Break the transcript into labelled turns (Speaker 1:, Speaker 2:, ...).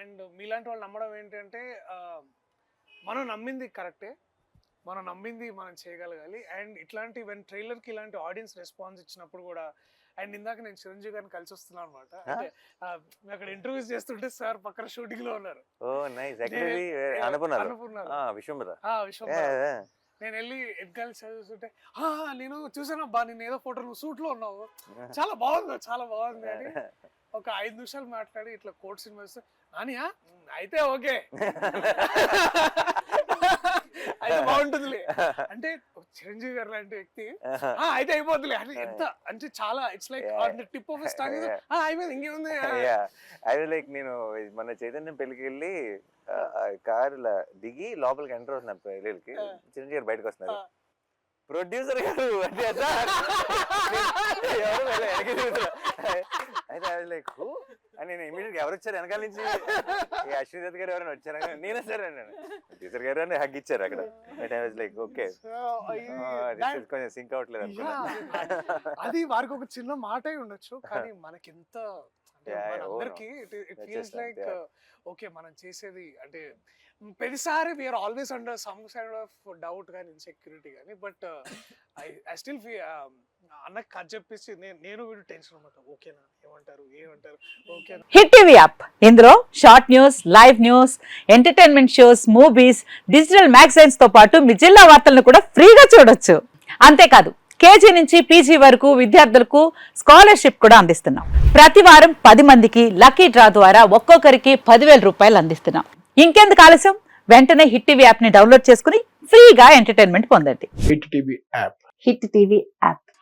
Speaker 1: And మీలాంటి వాళ్ళు నమ్మడం ఏంటంటే మనం నమ్మింది కరెక్టే. మనం నమ్మింది మనం చేయగలగాలి. అండ్ ఇట్లాంటి వెన్ ట్రైలర్కి ఇలాంటి ఆడియన్స్ రెస్పాన్స్ ఇచ్చినప్పుడు కూడా అండ్ ఇందాక నేను చిరంజీవి గారిని కలిసి వస్తున్నాను అనమాట అంటే అక్కడ ఇంటర్వ్యూస్ చేస్తుంటే సార్ పక్కన షూటింగ్లో ఉన్నారు. నేను వెళ్ళి ఎగ్గాలి చదువుతుంటే "ఆ, నేను చూసాను అబ్బా నేను ఏదో ఫోటో నువ్వు సూట్లో ఉన్నావు. చాలా బాగుంది చాలా బాగుంది అని. ఒక ఐదు నిమిషాలు మాట్లాడి ఇట్లా కోర్ట్ సినిమా ఇస్తే నానియా "ఉమ్, అయితే ఓకే. అయితే బాగుంటుందిలే. అంటే చిరంజీవి గారు లాంటి వ్యక్తి "ఆ, అయితే అయిపోద్దిలే. అని ఎంత అంటే చాలా it's like tip of
Speaker 2: Yeah.
Speaker 1: అయిపోయింది ఇంకేముంది?
Speaker 2: అది లైక్ నేను మన చైతన్యం పెళ్ళికి వెళ్ళి కార్ దిగి లోపలికి ఎంటర్ అవుతున్నా పెళ్ళికి
Speaker 1: ఆ.
Speaker 2: చిరంజీవి గారు బయటకు వస్తున్నారు. ప్రొడ్యూసర్ గారు అంటే ఎవరు. అయితే అది లైక్ అని నేను ఇమీడియట్ ఎవరు వచ్చారు? వెనకాల నుంచి అశ్విన్ దత్ గారు ఎవరైనా వచ్చారు? నేనే సార్ అన్నాను. ప్రొడ్యూసర్ గారు అని హగ్ ఇచ్చారు అక్కడ. But I was like okay. కొంచెం సింక్ అవ్వట్లేదు అనుకున్నా.
Speaker 1: అది వారికి ఒక చిన్న మాట ఉండొచ్చు. కానీ మనకి ఎంత అంటే
Speaker 2: Yeah, yeah,
Speaker 1: మనందరికి it
Speaker 2: That's
Speaker 1: feels
Speaker 2: just
Speaker 1: like. Okay మనం చేసేది అంటే ప్రతిసారి we're always under some side of doubt కానీ ఇన్సెక్యూరిటీ కానీ but I I still feel అన్నకి కథ చెప్పేసి నేను నేను వీడు టెన్షన్ అనమాట ఓకేనా? ఏమంటారు? ఏమంటారు? ఓకేనా?
Speaker 3: Hit TV app. ఇందులో short news live news entertainment shows movies digital మ్యాగజైన్స్తో పాటు మీ జిల్లా వార్తలను కూడా ఫ్రీగా చూడొచ్చు. అంతేకాదు కేజీ నుంచి పీజీ వరకు విద్యార్థులకు స్కాలర్షిప్ కూడా అందిస్తున్నాం. ప్రతి వారం పది మందికి లక్కీ డ్రా ద్వారా ఒక్కొక్కరికి పదివేల రూపాయలు అందిస్తున్నాం. ఇంకెందుకు ఆలస్యం? వెంటనే హిట్ టీవీ యాప్ని డౌన్లోడ్ చేసుకుని ఫ్రీగా ఎంటర్టైన్మెంట్ పొందండి.
Speaker 4: Hit TV app.
Speaker 3: Hit TV app.